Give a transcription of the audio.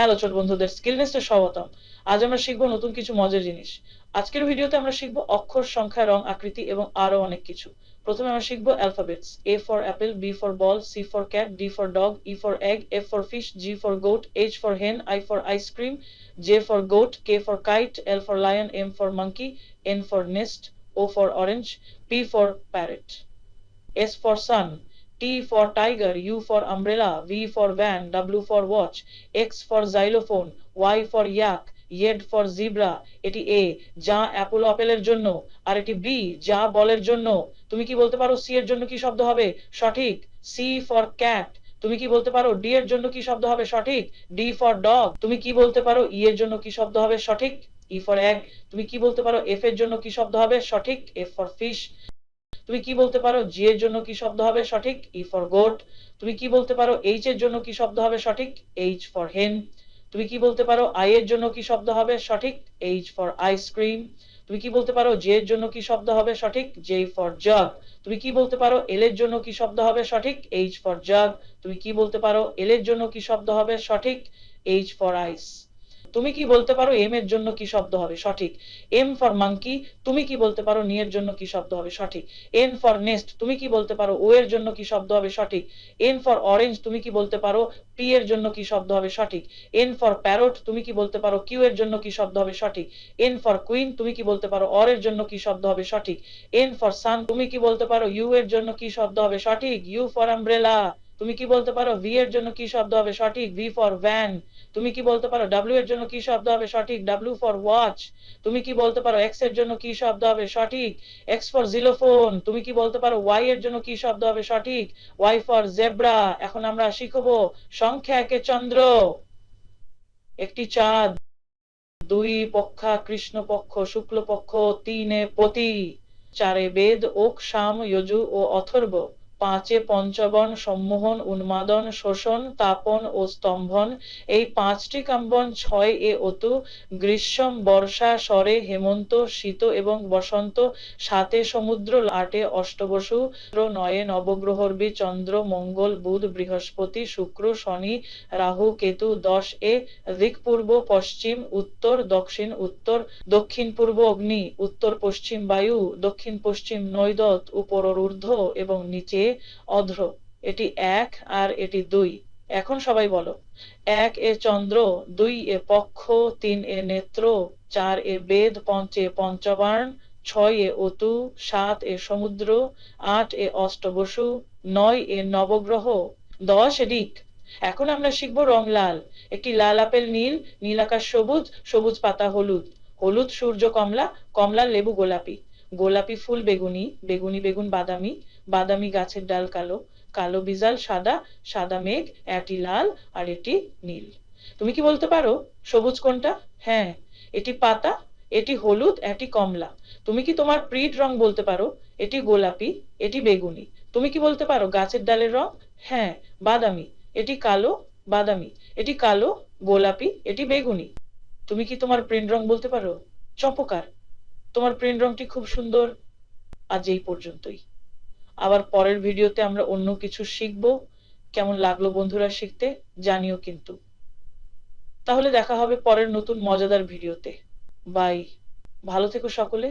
Hello ছোট বন্ধুদের skill নেস্টে স্বাগতম। আজ আমরা শিখব নতুন কিছু মজার জিনিস। আজকের ভিডিওতে আমরা শিখব অক্ষর সংখ্যা রং আকৃতি এবং আরও অনেক কিছু। প্রথমে আমরা শিখব alphabets A for apple B for ball C for cat D for dog E for egg F for fish G for goat H for hen I for ice cream J for goat K for kite L for lion M for monkey N for nest O for orange P for parrot S for sun, T for tiger, U for umbrella, V for van, W for watch, X for xylophone, Y for yak, Z for zebra, এটি A যা apple আপেলের জন্য আর এটি B যা বলের জন্য। তুমি কি বলতে পারো সি এর জন্য কি শব্দ হবে? সঠিক। C for cat তুমি কি বলতে পারো ডি এর জন্য কি শব্দ হবে? সঠিক। ডি ফর ডগ তুমি কি বলতে পারো ই এর জন্য কি শব্দ হবে? সঠিক। ই ফর এগ তুমি কি বলতে পারো এফ এর জন্য কি শব্দ হবে? সঠিক। এফ ফর ফিশ তুমি কি বলতে পারো জি এর জন্য কি শব্দ হবে সঠিক? ই ফর গোট তুমি কি বলতে পারো এইচ এর জন্য কি শব্দ হবে সঠিক? এইচ ফর হেন তুমি কি বলতে পারো আই এর জন্য কি শব্দ হবে সঠিক? এইচ ফর আইসক্রিম তুমি কি বলতে পারো জে এর জন্য কি শব্দ হবে সঠিক? জে ফর জাগ তুমি কি বলতে পারো এল এর জন্য কি শব্দ হবে সঠিক? এইচ ফর জাগ তুমি কি বলতে পারো এল এর জন্য কি শব্দ হবে সঠিক? এইচ ফর আইস তুমি কি বলতে পারো এম এর জন্য কি শব্দ হবে? সঠিক। এম ফর মাঙ্কি তুমি কি বলতে পারো নি এর জন্য কি শব্দ হবে? সঠিক। এন ফর নেস্ট তুমি কি বলতে পারো ও এর জন্য কি শব্দ হবে? সঠিক। এন ফর অরেঞ্জ তুমি কি বলতে পারো পি এর জন্য কি শব্দ হবে? সঠিক। এন ফর প্যারট তুমি কি বলতে পারো কিউ এর জন্য কি শব্দ হবে? সঠিক। এন ফর কুইন তুমি কি বলতে পারো অর এর জন্য কি শব্দ হবে? সঠিক। এন ফর সান তুমি কি বলতে পারো ইউ এর জন্য কি শব্দ হবে? সঠিক। ইউ ফর আমব্রেলা তুমি কি বলতে পারো ভি এর জন্য কি শব্দ হবে? সঠিক ভি ফর ভ্যান তুমি কি বলতে পারো ডাব্লিউ এর জন্য কি শব্দ হবে? সঠিক ডাব্লিউ ফর ওয়াচ তুমি কি বলতে পারো এক্সের জন্য কি শব্দ হবে? সঠিক এক্স ফর জিলোফোন তুমি কি বলতে পারো ওয়াই এর জন্য কি শব্দ হবে? সঠিক ওয়াই ফর জেব্রা এখন আমরা শিখব সংখ্যা একে চন্দ্র। একটি চাঁদ, দুই পক্ষা, কৃষ্ণ পক্ষ, শুক্ল পক্ষ, তিনে পতি, চারে বেদ, ওক শাম যজু ও অথর্ব। পাঁচে পঞ্চবন, সম্মোহন, উন্মাদন, শোষণ, তাপন ও স্তম্ভন। এই পাঁচটি কাম্বন ছয় এ অতু, গ্রীষ্ম, বর্ষা, স্বরে, হেমন্ত, শীত এবং বসন্ত, সাতে সমুদ্র, আটে অষ্টবসু নয়ে নবগ্রহর বি চন্দ্র, মঙ্গল, বুধ, বৃহস্পতি, শুক্র, শনি, রাহু, কেতু, দশ এ দিক পূর্ব, পশ্চিম, উত্তর, দক্ষিণ উত্তর, দক্ষিণ পূর্ব অগ্নি, উত্তর পশ্চিম বায়ু, দক্ষিণ পশ্চিম নৈদত, উপর ঊর্ধ্ব এবং নিচে অধ্র এটি এক আর এটি দুই। এখন সবাই বলো, এক এ চন্দ্র, দুই এ পক্ষ, তিন এ নেত্র, চার এ বেদ পঞ্চে পঞ্চবার্ণ, ছয় এ অতু, সাত এ সমুদ্র, আট এ অষ্টবসু, নয় এ নবগ্রহ, দশ এ দিক। এখন আমরা শিখব রং লাল একটি লাল আপেল নীল নীল আকাশ সবুজ সবুজ পাতা হলুদ। হলুদ, সূর্য, কমলা কমলা, লেবু, গোলাপি। গোলাপি ফুল, বেগুনি বেগুনি, বেগুন, বাদামি বাদামি গাছের ডাল কালো কালো বিজাল সাদা সাদা মেঘ এটি লাল আর এটি নীল। তুমি কি বলতে পারো সবুজ কোনটা? হ্যাঁ এটি পাতা, এটি হলুদ এটি কমলা। তুমি কি তোমার প্রিট রং বলতে পারো? এটি গোলাপি, এটি বেগুনি। তুমি কি বলতে পারো গাছের ডালের রং? হ্যাঁ বাদামি, এটি কালো, বাদামি, এটি কালো, গোলাপি, এটি বেগুনি। তুমি কি তোমার প্রিন্ট রং বলতে পারো? চপকার তোমার প্রিন্ট রংটি খুব সুন্দর। আজ এই পর্যন্তই। আবার পরের ভিডিওতে আমরা অন্য কিছু শিখব। কেমন লাগল বন্ধুরা শিখতে জানিও কিন্তু। তাহলে দেখা হবে পরের নতুন মজাদার ভিডিওতে। বাই। ভালো থেকো সকলে।